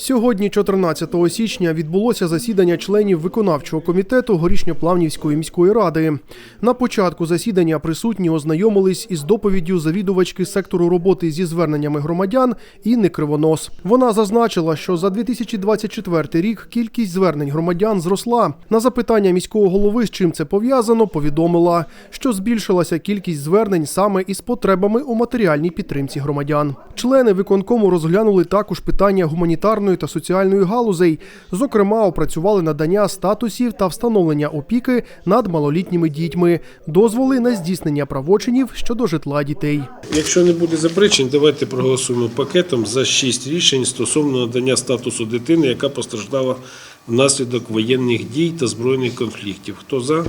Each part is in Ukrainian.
Сьогодні, 14 січня, відбулося засідання членів виконавчого комітету Горішньоплавнівської міської ради. На початку засідання присутні ознайомились із доповіддю завідувачки сектору роботи зі зверненнями громадян Інни Кривонос. Вона зазначила, що за 2024 рік кількість звернень громадян зросла. На запитання міського голови, з чим це пов'язано, повідомила, що збільшилася кількість звернень саме із потребами у матеріальній підтримці громадян. Члени виконкому розглянули також питання гуманітарної та соціальної галузей. Зокрема, опрацювали надання статусів та встановлення опіки над малолітніми дітьми, дозволи на здійснення правочинів щодо житла дітей. Якщо не буде заперечень, давайте проголосуємо пакетом за шість рішень стосовно надання статусу дитини, яка постраждала внаслідок воєнних дій та збройних конфліктів. Хто за?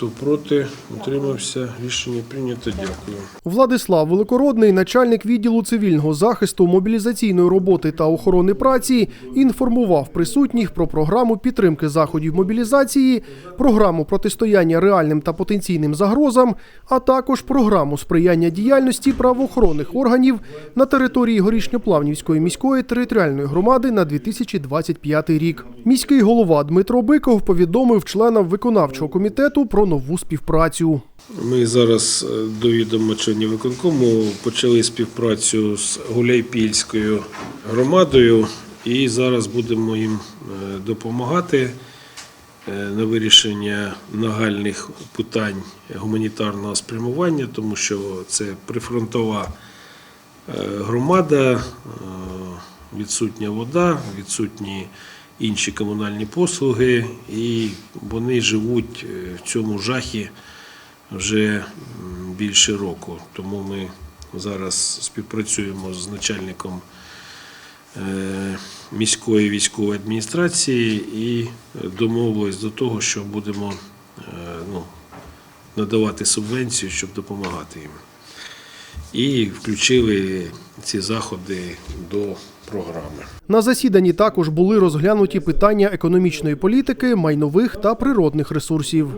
Хто проти? Утримався. Рішення прийнято. Дякую. Владислав Великородний, начальник відділу цивільного захисту, мобілізаційної роботи та охорони праці, інформував присутніх про програму підтримки заходів мобілізації, програму протистояння реальним та потенційним загрозам, а також програму сприяння діяльності правоохоронних органів на території Горішньоплавнівської міської територіальної громади на 2025 рік. Міський голова Дмитро Биков повідомив членам виконавчого комітету про нову співпрацю. Ми зараз е, до відома членів виконкому почали співпрацю з Гуляйпільською громадою і зараз будемо їм е, допомагати е, на вирішення нагальних питань гуманітарного спрямування, тому що це прифронтова громада, відсутня вода, відсутні інші комунальні послуги, і вони живуть е, в цьому жахі вже більше року. Тому ми зараз співпрацюємо з начальником е, міської військової адміністрації і домовились до того, що будемо е, ну, надавати субвенцію, щоб допомагати їм. І включили ці заходи до програми. На засіданні також були розглянуті питання економічної політики, майнових та природних ресурсів.